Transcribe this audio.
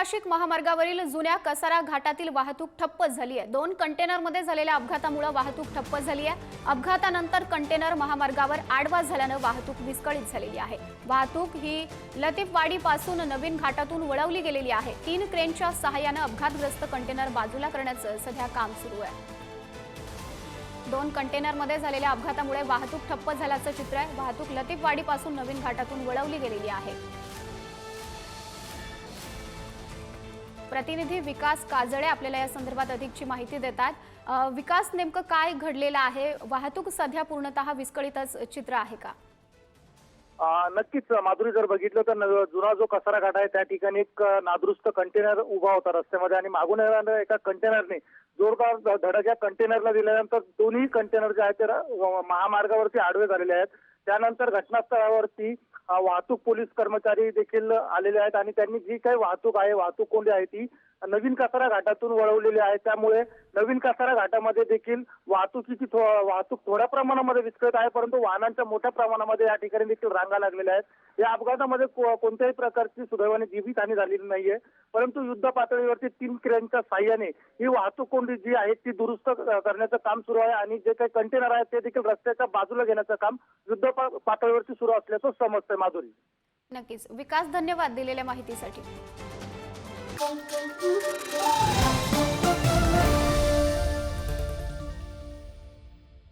नाशिक महामार्गावरील जुन्या कसारा घाटातील वाहतूक ठप्प झाली आहे. दोन कंटेनरमध्ये झालेल्या अपघातामुळे वाहतूक ठप्प झाली आहे. अपघातानंतर कंटेनर महामार्गावर आडवा झाल्यानं वाहतूक विस्कळीत झालेली आहे. वाहतूक ही लतीफवाडीपासून नवीन घाटातून वळवली गेलेली आहे. तीन क्रेनच्या सहाय्यानं अपघातग्रस्त कंटेनर बाजूला करण्याचं सध्या काम सुरू आहे. दोन कंटेनरमध्ये झालेल्या अपघातामुळे वाहतूक ठप्प झाल्याचं चित्र आहे. वाहतूक लतीफवाडीपासून नवीन घाटातून वळवली गेलेली आहे. प्रतिनिधी विकास काजळे आपल्याला या संदर्भात अधिकची माहिती देतात. विकास नेमकं काय घडलेलं आहे? वाहतूक सध्या पूर्णतः विस्कळीतच चित्र आहे का? नक्कीच. माधुरी जर बघितलं तर न- जुना जो कचरा घाट आहे त्या ठिकाणी एक नादुरुस्त कंटेनर उभा होता रस्त्यामध्ये आणि मागून येणाऱ्या एका कंटेनरने जोरदार ध- धडक या कंटेनरला दिल्यानंतर दोन्ही कंटेनर जे आहेत ते महामार्गावरती आडवे झालेले आहेत. त्यानंतर घटनास्थळावरती वाहतूक पोलीस कर्मचारी देखील आलेले आहेत आणि त्यांनी जी काही वाहतूक आहे वाहतूक कोंडी आहे ती नवीन कसारा घाटातून वळवलेली आहे. त्यामुळे नवीन कसारा घाटामध्ये देखील वाहतुकीची थो- वाहतूक थोड्या प्रमाणामध्ये विस्कळीत आहे परंतु वाहनांच्या मोठ्या प्रमाणामध्ये या ठिकाणी देखील रांगा लागलेल्या आहेत. या अपघातामध्ये कोणत्याही प्रकारची सुदैवाने जीवितहानी झालेली नाहीये. परंतु युद्ध पातळीवरती तीन क्रेनच्या साह्याने ही वाहतूक कोंडी जी आहे ती दुरुस्त करण्याचं काम सुरू आहे आणि जे काही कंटेनर आहेत ते देखील रस्त्याच्या बाजूला घेण्याचं काम युद्ध पातळीवरती सुरू असल्याचं समजतंय माधुरी. नक्कीच. विकास धन्यवाद दिलेल्या माहितीसाठी. Música